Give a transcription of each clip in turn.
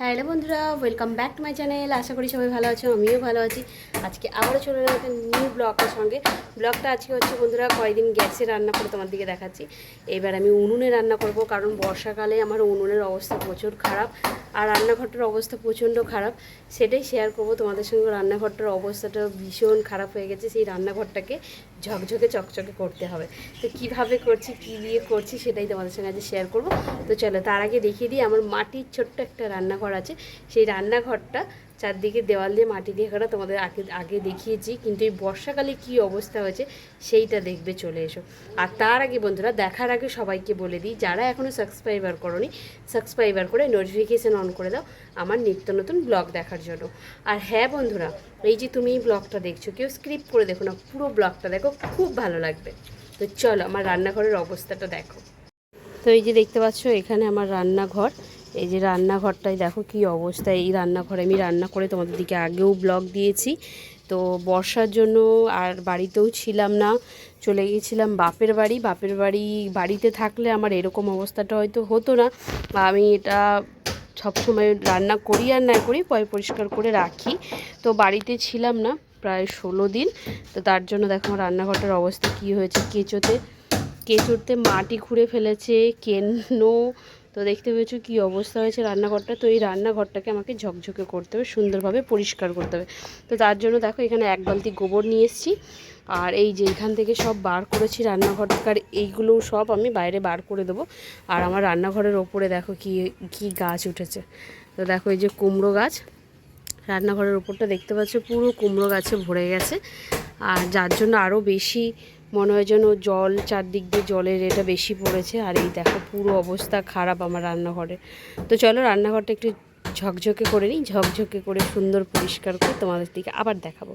Hello বন্ধুরা welcome back to my channel আশা করি সবাই ভালো আছো, আমিও ভালো আছি। আজকে আবারও চলে এলাম একটা নিউ ব্লগের সঙ্গে। ব্লগটা আজকে হচ্ছে বন্ধুরা কয়েকদিন গ্যাসে রান্না করে তোমার দিকে দেখাচ্ছি। এবার আমি উনুনে রান্না করব, কারণ বর্ষাকালে আমার উনুনের অবস্থা প্রচুর খারাপ, আর রান্নাঘরটার অবস্থা প্রচণ্ড খারাপ। সেটাই শেয়ার করব। তোমাদের সঙ্গে রান্নাঘরটার অবস্থাটা ভীষণ খারাপ হয়ে গেছে, সেই রান্নাঘরটাকে ঝকঝকে চকচকে করতে হবে। তো কীভাবে করছি, কী দিয়ে করছি, সেটাই তোমাদের সঙ্গে আজ শেয়ার করব। তো চলো, তার আগে দেখিয়ে দিই, আমার মাটির ছোট্ট একটা রান্নাঘর আছে। সেই রান্নাঘরটা চারদিকে দেওয়াল দিয়ে, মাটি দিয়ে করা তোমাদের আগে আগে দেখিয়েছি। কিন্তু এই বর্ষাকালে কি অবস্থা হয়েছে, সেইটা দেখবে চলে এসো। আর তার আগে বন্ধুরা, দেখার আগে সবাইকে বলে দিই, যারা এখনও সাবস্ক্রাইবার করনি, সাবস্ক্রাইবার করে নোটিফিকেশান অন করে দাও আমার নিত্য নতুন ব্লগ দেখার জন্য। আর হ্যাঁ বন্ধুরা, এই যে তুমি এই ব্লগটা দেখছ, কেউ স্ক্রিপ্ট করে দেখো না, পুরো ব্লগটা দেখো, খুব ভালো লাগবে। তো চলো, আমার রান্নাঘরের অবস্থাটা দেখো। তো এই যে দেখতে পাচ্ছ, এখানে আমার রান্নাঘর। এই যে রান্নাঘরটায় দেখো কি অবস্থা, এই রান্নাঘরে আমি রান্না করে তোমাদের দিকে আগেও ব্লগ দিয়েছি। তো বর্ষার জন্য আর বাড়িতেও ছিলাম না, চলে গিয়েছিলাম বাপের বাড়ি। বাপের বাড়ি, বাড়িতে থাকলে আমার এরকম অবস্থাটা হয়তো হতো না। বা আমি এটা সবসময় রান্না করি আর না করি, পয় পরিষ্কার করে রাখি। তো বাড়িতে ছিলাম না প্রায় ষোলো দিন। তো তার জন্য দেখো আমার রান্নাঘরটার অবস্থা কী হয়েছে কেঁচোতে। কেঁচোতে মাটি খুঁড়ে ফেলেছে, কেনো তো দেখতে পেয়েছ কী অবস্থা হয়েছে রান্নাঘরটা? তো এই রান্নাঘরটাকে আমাকে ঝকঝকে করতে হবে, সুন্দরভাবে পরিষ্কার করতে হবে। তো তার জন্য দেখো এখানে এক বালতি গোবর নিয়ে এসেছি। আর এই যে এখান থেকে সব বার করেছি রান্নাঘরটার এইগুলো সব আমি বাইরে বার করে দেবো। আর আমার রান্নাঘরের ওপরে দেখো কি কি গাছ উঠেছে। তো দেখো এই যে কুমড়ো গাছ, রান্নাঘরের ওপরটা দেখতে পাচ্ছ পুরো কুমড়ো গাছে ভরে গেছে। আর যার জন্য আরও বেশি মনে হয় যেন জল চারদিক দিয়ে জলের এটা বেশি পড়েছে আর এই দেখো পুরো অবস্থা খারাপ আমার রান্নাঘরে। তো চলো রান্নাঘরটা একটু ঝকঝকে করে নিই, ঝকঝকে করে সুন্দর পরিষ্কার করে তোমাদের দিকে আবার দেখাবো।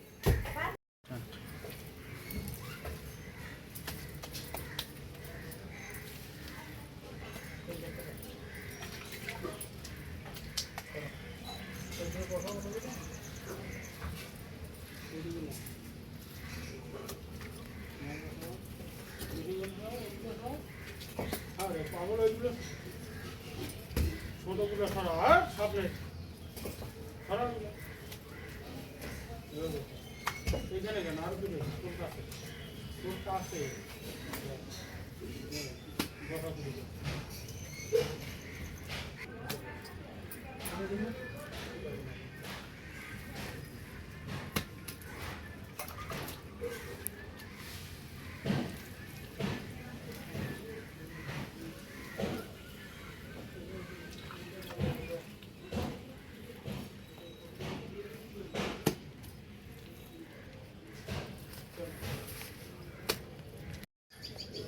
ছোটগুলো সরা আর সামনে সরা এইখানে কেন আর দূরে তোর কাছে তোর কাছে কথা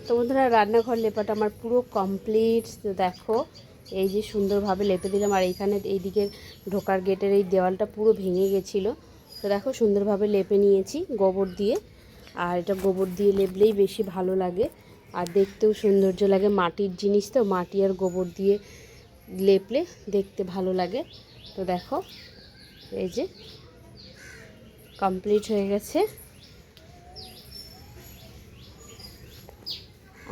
তো বন্ধুরা, রান্নাঘর লেপাটা আমার পুরো কমপ্লিট দেখো, এই যে সুন্দরভাবে লেপে দিলাম, আর এইখানে এইদিকের ঢোকার গেটের এই দেওয়ালটা পুরো ভেঙে গেছিল। তো দেখো, সুন্দরভাবে লেপে নিয়েছি গোবর দিয়ে। আর এটা গোবর দিয়ে লেপলেই বেশি ভালো লাগে। আর দেখতেও সৌন্দর্য লাগে, মাটির জিনিস তো, মাটি আর গোবর দিয়ে লেপলে দেখতে ভালো লাগে। তো দেখো, এই যে কমপ্লিট হয়ে গেছে।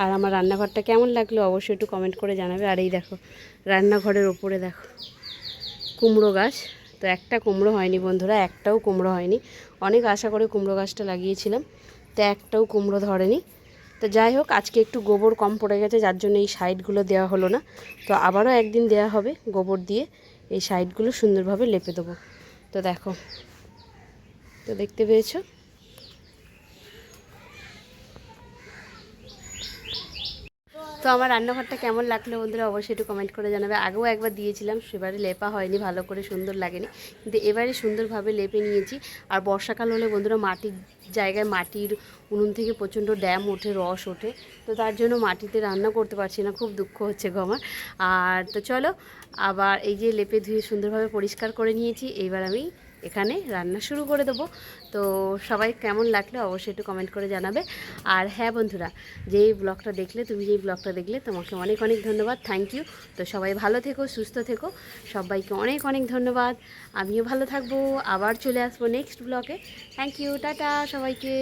আর আমার রান্নাঘরটা কেমন লাগল অবশ্যই একটু কমেন্ট করে জানাবে। আর এই দেখো, রান্নাঘরের ওপরে দেখো, কুমড়ো গাছ। তো একটা কুমড়ো হয়নি বন্ধুরা, একটাও কুমড়ো হয়নি। অনেক আশা করে কুমড়ো গাছটা লাগিয়েছিলাম, তো একটাও কুমড়ো ধরেনি। তো যাই হোক, আজকে একটু গোবর কম পড়ে গেছে, যার জন্য এই সাইডগুলো দেওয়া হলো না। তো আবারও একদিন দেওয়া হবে গোবর দিয়ে, এই সাইডগুলো সুন্দরভাবে লেপে দেবো। তো দেখো, তো দেখতে পেয়েছ? তো আমার রান্নাঘরটা কেমন লাগল বন্ধুরা অবশ্যই একটু কমেন্ট করে জানাবে। আগেও একবার দিয়েছিলাম, সেবারে লেপা হয়নি, ভালো করে সুন্দর লাগেনি। কিন্তু এবারে সুন্দরভাবে লেপে নিয়েছি। আর বর্ষাকাল হলে বন্ধুরা মাটির জায়গায় মাটির উনুন থেকে প্রচণ্ড ড্যাম ওঠে, রস ওঠে। তো তার জন্য মাটিতে রান্না করতে পারছি না, খুব দুঃখ হচ্ছে গো আমার। আর তো চলো, আবার এই যে লেপে ধুয়ে সুন্দরভাবে পরিষ্কার করে নিয়েছি। এইবার আমি এখানে রান্না শুরু করে দেবো। তো সবাই কেমন লাগলে অবশ্যই একটু কমেন্ট করে জানাবে। আর হ্যাঁ বন্ধুরা, যেই ব্লগটা দেখলে, তুমি যেই ব্লগটা দেখলে, তোমাকে অনেক অনেক ধন্যবাদ। থ্যাংক ইউ তো সবাই ভালো থেকো, সুস্থ থেকো। সবাইকে অনেক অনেক ধন্যবাদ। আমিও ভালো থাকব। আবার চলে আসব নেক্সট ব্লগে থ্যাংক ইউ টাটা সবাইকে।